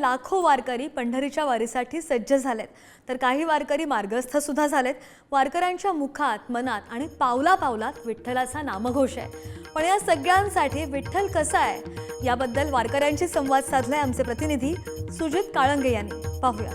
लाखो वारकरी पंढरीच्या वारीसाठी सज्ज झालेत. तर काही वारकरी मार्गस्थ सुद्धा झालेत. वारकऱ्यांच्या मुखात मनात आणि पावला पावलात विठ्ठलाचा नामघोष आहे. पण या सगळ्यांसाठी विठ्ठल कसा आहे? याबद्दल वारकऱ्यांशी संवाद साधलाय आमचे प्रतिनिधी सुजित काळंगे यांनी. पाहूया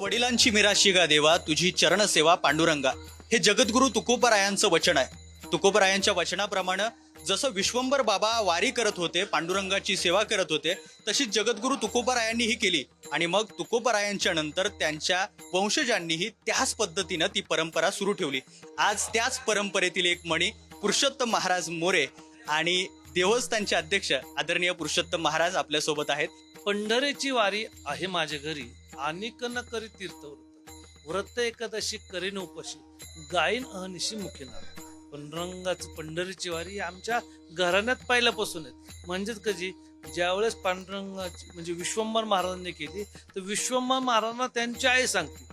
वडिलांची मिराशी गा देवा तुझी चरणसेवा पांडुरंगा. हे जगद्गुरु तुकोबरायांचं वचन आहे. तुकोबरायांच्या वचनाप्रमाणे जसं विश्वंभर बाबा वारी करत होते पांडुरंगाची सेवा करत होते तशीच जगद्गुरु तुकोबरायांनी ही केली. आणि मग तुकोबरायांच्या नंतर त्यांच्या वंशजांनीही त्याच पद्धतीनं ती परंपरा सुरू ठेवली. आज त्याच परंपरेतील एक मणी पुरुषोत्तम महाराज मोरे आणि देवस्थानचे अध्यक्ष आदरणीय पुरुषोत्तम महाराज आपल्यासोबत आहेत. पंढरेची वारी आहे माझ्या घरी. अनेक न करी तीर्थव्रत व्रत. एकादशी करीन उपशी. गायन अहनिशी मुखी पांडुरंगाचं पंढरीची वारी आमच्या घराण्यात पहिल्यापासून आहेत म्हणजेच कधी ज्यावेळेस पांडुरंगाची म्हणजे विश्वंभर महाराजांनी केली तर विश्वंभर महाराजांना त्यांची आई सांगते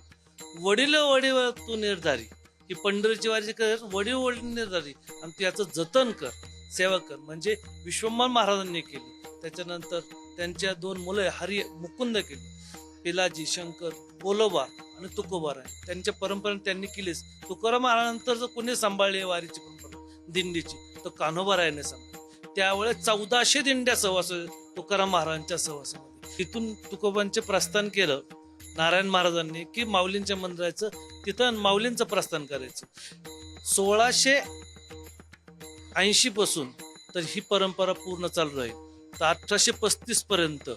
वडील वडील तू निर्धारी की पंढरीची वारी कर वडील वडील निर्धारी आणि तू याचं जतन कर सेवा कर. म्हणजे विश्वंभर महाराजांनी केली. त्याच्यानंतर त्यांच्या दोन मुलं हरी मुकुंद केली. पिलाजी शंकर बोलोबा आणि तुकोबाराय त्यांच्या परंपरा त्यांनी केलीच तुकाराम आल्यानंतर जर कोणी सांभाळली वारीची परंपरा? दिंडीची. तर कान्होबारायाने सांभाळली. त्यावेळेस चौदाशे दिंड्या सहवास तुकाराम महाराजांच्या सहवासामध्ये. तिथून तुकोबांचे प्रस्थान केलं नारायण महाराजांनी की माऊलींच्या मंदिराचं. तिथं माऊलींचं प्रस्थान करायचं. सोळाशे ऐंशी पासून तर ही परंपरा पूर्ण चालू राहील. तर अठराशे पस्तीस पर्यंत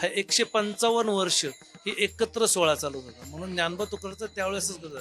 हा एकशे पंचावन्न वर्ष ही एकत्र सोहळा चालू होता. म्हणून ज्ञानबा तुकडचा त्यावेळेसच झाला